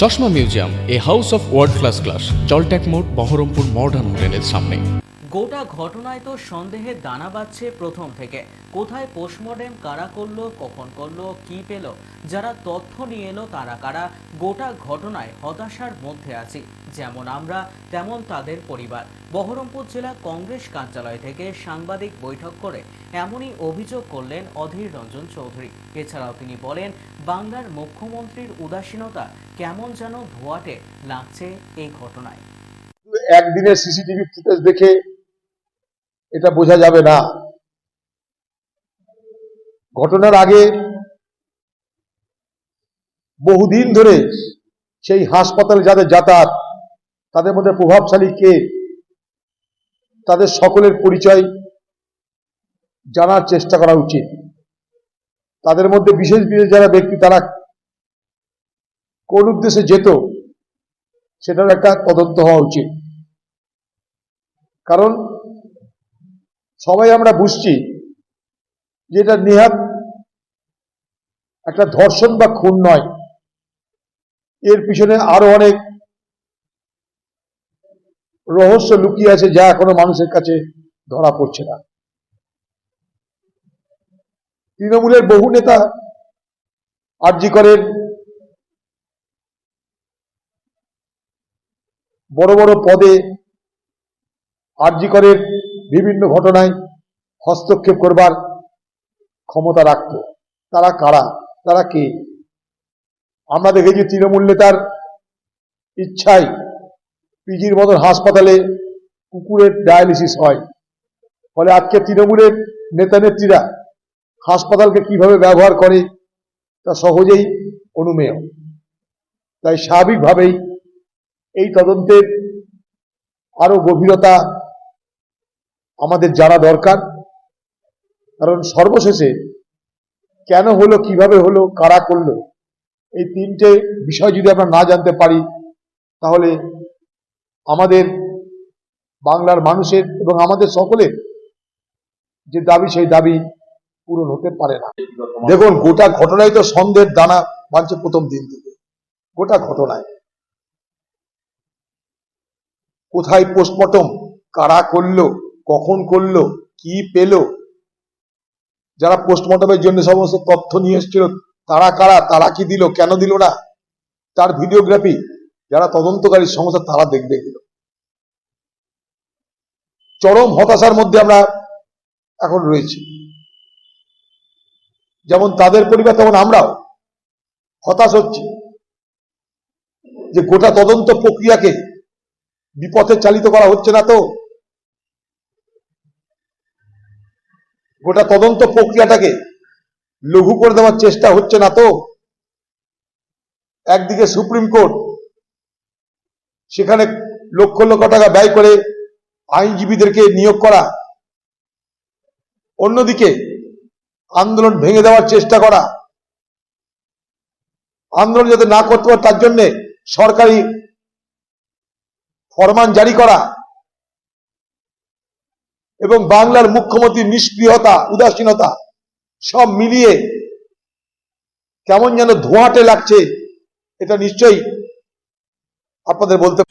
চশমা museum, a house of world class class জলট্যাক মোড়, Baharampur modern হোটেলের সামনে। গোটা ঘটনায় তো সন্দেহের দানা বাজছে প্রথম থেকে। কোথায় পোস্টমর্টেম কারা করল, কখন করল, কি পেল? যারা তথ্য নিয়ে এলো, তারা কারা? গোটা ঘটনায় হতাশার মধ্যে আছি। যেমন আমরা, তেমন তাদের পরিবার। বহরমপুর জেলা কংগ্রেস কার্যালয় থেকে সাংবাদিক বৈঠক করে এমনই অভিযোগ করলেন অধীর রঞ্জন চৌধুরী। এছাড়াও তিনি বলেন, বাংলার মুখ্যমন্ত্রীর উদাসীনতা কেমন যেন ধোয়াটে লাগছে এই ঘটনায়। একদিনের সিসিটিভি ফুটেজ দেখে এটা বোঝা যাবে না। ঘটনার আগে বহুদিন ধরে সেই হাসপাতালে যাদের যাতায়াত তাদের মধ্যে প্রভাবশালী কে? তাদের সকলের পরিচয় জানার চেষ্টা করা উচিত। তাদের মধ্যে বিশেষ বিশেষ যারা ব্যক্তি, তারা কোন উদ্দেশ্যে যেত সেটার একটা তদন্ত হওয়া উচিত। কারণ সবাই আমরা বুঝছি যে এটা নেহাত একটা ধর্ষণ বা খুন নয়। এর পিছনে আরও অনেক রহস্য লুকিয়ে আছে যা এখনও মানুষের কাছে ধরা পড়ছে না। তৃণমূলের বহু নেতা আর্জি করেন। বড় বড় পদে আর্জি করেন বিভিন্ন ঘটনায় হস্তক্ষেপ করবার ক্ষমতা রাখত। তারা কারা? তারা কে? আমরা দেখেছি তৃণমূল নেতার ইচ্ছায় পিজির মতন হাসপাতালে কুকুরের ডায়ালিসিস হয়। ফলে আজকে তৃণমূলের নেতা নেত্রীরা হাসপাতালকে কীভাবে ব্যবহার করে তা সহজেই অনুমেয়। তাই স্বাভাবিকভাবেই এই তদন্তের আরও গভীরতা আমাদের জানা দরকার। কারণ সর্বশেষে কেন হলো, কীভাবে হলো, কারা করল, এই তিনটে বিষয় যদি আমরা না জানতে পারি, তাহলে আমাদের বাংলার মানুষের এবং আমাদের সকলের যে দাবি, সেই দাবি পূরণ হতে পারে না। দেখুন, গোটা ঘটনায় তো সন্দেহের দানা বাঁধছে প্রথম দিন থেকে। গোটা ঘটনায়। কোথায় পোস্টমর্টম কারা করল? কখন করল? কি পেল? যারা পোস্টমর্টমের জন্য সমস্ত তথ্য নিয়ে এসেছিল, তারা কারা? তারা কি দিল? কেন দিল না? তার ভিডিওগ্রাফি যারা তদন্তকারী সংস্থা, তারা দেখবে এগুলো। চরম হতাশার মধ্যে আমরা এখন রয়েছি। যেমন তাদের পরিবার, তেমন আমরাও হতাশ হচ্ছি যে গোটা তদন্ত প্রক্রিয়াকে বিপথে চালিত করা হচ্ছে না তো। গোটা তদন্ত প্রক্রিয়াটাকে লঘু করে দেওয়ার চেষ্টা হচ্ছে না তো। একদিকে সুপ্রিম কোর্ট সেখানে লক্ষ লক্ষ টাকা ব্যয় করে আইনজীবীদেরকে নিয়োগ করা, অন্যদিকে আন্দোলন ভেঙে দেওয়ার চেষ্টা করা, আন্দোলন যাতে না করতে পারে তার জন্য সরকারি ফরমান জারি করা এবং বাংলার মুখ্যমন্ত্রীর নিষ্ক্রিয়তা, উদাসীনতা সব মিলিয়ে কেমন যেন ধোঁয়াটে লাগছে, এটা নিশ্চয়ই আপনাদের বলতে